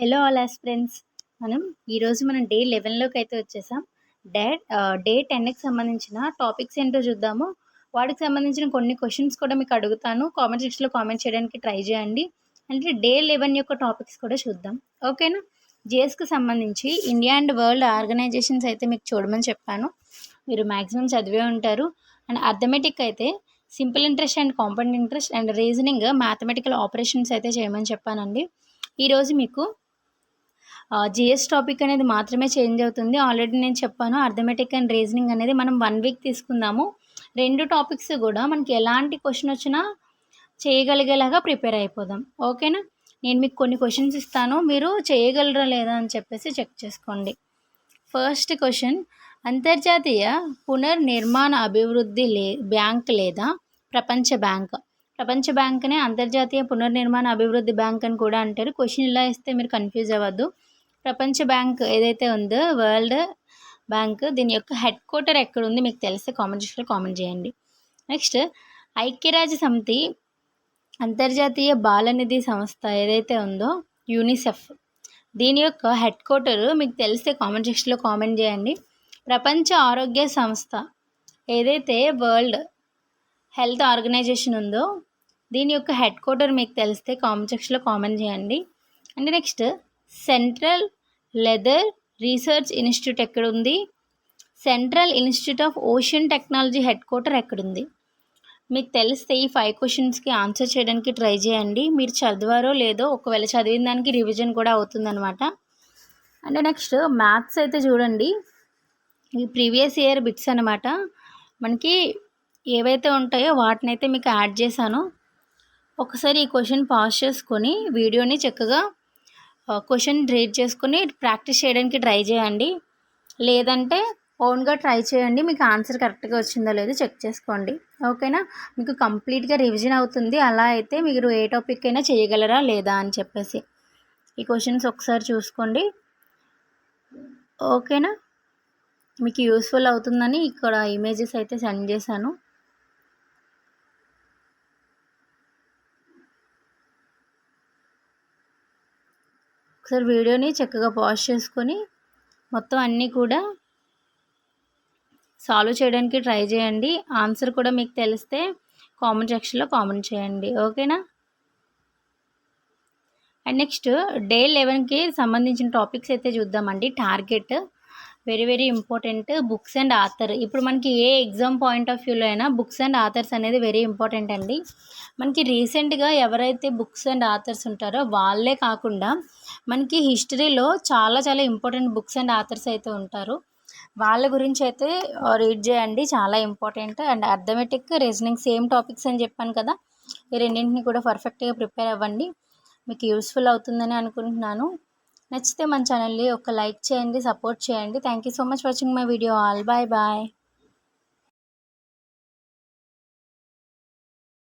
Hello all friends మనం ఈరోజు మనం డే లెవెన్లోకి అయితే వచ్చేసాం. డే డే టెన్కి సంబంధించిన టాపిక్స్ ఏంటో చూద్దాము. వాటికి సంబంధించిన కొన్ని క్వశ్చన్స్ కూడా మీకు అడుగుతాను. కామెంట్ సెక్షన్లో కామెంట్ చేయడానికి ట్రై చేయండి. అంటే డే లెవెన్ యొక్క టాపిక్స్ కూడా చూద్దాం. ఓకేనా జిఎస్కి సంబంధించి ఇండియా అండ్ వరల్డ్ ఆర్గనైజేషన్స్ అయితే మీకు చూడమని చెప్పాను. మీరు మ్యాక్సిమం చదివే ఉంటారు. అండ్ అర్థమెటిక్ అయితే simple interest and compound interest and reasoning mathematical operations అయితే చేయమని చెప్పానండి. ఈరోజు మీకు జిఎస్ టాపిక్ అనేది మాత్రమే చేంజ్ అవుతుంది. ఆల్రెడీ నేను చెప్పాను అర్థమెటిక్ అండ్ రీజనింగ్ అనేది మనం వన్ వీక్ తీసుకుందాము. రెండు టాపిక్స్ కూడా మనకి ఎలాంటి క్వశ్చన్ వచ్చినా చేయగలిగేలాగా ప్రిపేర్ అయిపోదాం. ఓకేనా? నేను మీకు కొన్ని క్వశ్చన్స్ ఇస్తాను. మీరు చేయగలరా లేదా అని చెప్పేసి చెక్ చేసుకోండి. ఫస్ట్ క్వశ్చన్ అంతర్జాతీయ పునర్నిర్మాణ అభివృద్ధి లే బ్యాంక్ లేదా ప్రపంచ బ్యాంక్? ప్రపంచ బ్యాంక్నే అంతర్జాతీయ పునర్నిర్మాణ అభివృద్ధి బ్యాంక్ అని కూడా అంటారు. క్వశ్చన్ ఇలా ఇస్తే మీరు కన్ఫ్యూజ్ అవ్వద్దు. ప్రపంచ బ్యాంక్ ఏదైతే ఉందో వరల్డ్ బ్యాంక్ దీని యొక్క హెడ్ క్వార్టర్ ఎక్కడ ఉంది మీకు తెలిస్తే కామెంట్ సెక్షన్లో కామెంట్ చేయండి. నెక్స్ట్ ఐక్యరాజ్య సమితి అంతర్జాతీయ బాలనిధి సంస్థ ఏదైతే ఉందో యూనిసెఫ్. దీని యొక్క హెడ్ క్వార్టర్ మీకు తెలిస్తే కామెంట్ సెక్షన్లో కామెంట్ చేయండి. ప్రపంచ ఆరోగ్య సంస్థ ఏదైతే వరల్డ్ హెల్త్ ఆర్గనైజేషన్ ఉందో దీని యొక్క హెడ్ క్వార్టర్ మీకు తెలిస్తే కామెంట్ సెక్షన్లో కామెంట్ చేయండి. And next central leather research institute ఎక్కడుంది? Central institute of ocean technology head quarter ఎక్కడుంది? మీకు తెలిస్తే ఈ ఫైవ్ క్వశ్చన్స్కి ఆన్సర్ చేయడానికి ట్రై చేయండి. మీరు చదివారో లేదో ఒకవేళ చదివిన దానికి రివిజన్ కూడా అవుతుందన్నమాట. అండ్ నెక్స్ట్ మ్యాథ్స్ అయితే చూడండి. ఈ ప్రీవియస్ ఇయర్ బిట్స్ అనమాట మనకి ఏవైతే ఉంటాయో వాటిని అయితే మీకు యాడ్ చేశాను. ఒకసారి ఈ క్వశ్చన్ పాస్ చేసుకొని వీడియోని చక్కగా క్వశ్చన్ రీడ్ చేసుకుని ప్రాక్టీస్ చేయడానికి ట్రై చేయండి. లేదంటే ఓన్గా ట్రై చేయండి. మీకు ఆన్సర్ కరెక్ట్గా వచ్చిందో లేదో చెక్ చేసుకోండి. ఓకేనా? మీకు కంప్లీట్గా రివిజన్ అవుతుంది. అలా అయితే మీరు ఏ టాపిక్ అయినా చేయగలరా లేదా అని చెప్పేసి. ఈ క్వశ్చన్స్ ఒకసారి చూసుకోండి. ఓకేనా? మీకు యూస్ఫుల్ అవుతుందని ఇక్కడ ఇమేజెస్ అయితే సెండ్ చేశాను. ఒకసారి వీడియోని చక్కగా పాజ్ చేసుకొని మొత్తం అన్నీ కూడా సాల్వ్ చేయడానికి ట్రై చేయండి. ఆన్సర్ కూడా మీకు తెలిస్తే కామెంట్ సెక్షన్లో కామెంట్ చేయండి. ఓకేనా? అండ్ నెక్స్ట్ డే లెవెన్కి సంబంధించిన టాపిక్స్ అయితే చూద్దామండి. Target very very important books and author. ఇప్పుడు మనకి ఏ ఎగ్జామ్ పాయింట్ ఆఫ్ వ్యూలో అయినా బుక్స్ అండ్ ఆథర్స్ అనేది వెరీ ఇంపార్టెంట్ అండి. మనకి రీసెంట్గా ఎవరైతే బుక్స్ అండ్ ఆథర్స్ ఉంటారో వాళ్ళే కాకుండా మనకి హిస్టరీలో చాలా చాలా ఇంపార్టెంట్ బుక్స్ అండ్ ఆథర్స్ అయితే ఉంటారు. వాళ్ళ గురించి అయితే రీడ్ చేయండి చాలా important. And arithmetic reasoning same topics అని చెప్పాను కదా ఈ రెండింటిని కూడా పర్ఫెక్ట్గా ప్రిపేర్ అవ్వండి. మీకు యూస్ఫుల్ అవుతుందని అనుకుంటున్నాను. నచ్చితే మన ఛానల్ని ఒక లైక్ చేయండి సపోర్ట్ చేయండి. Thank you so much watching my video all bye bye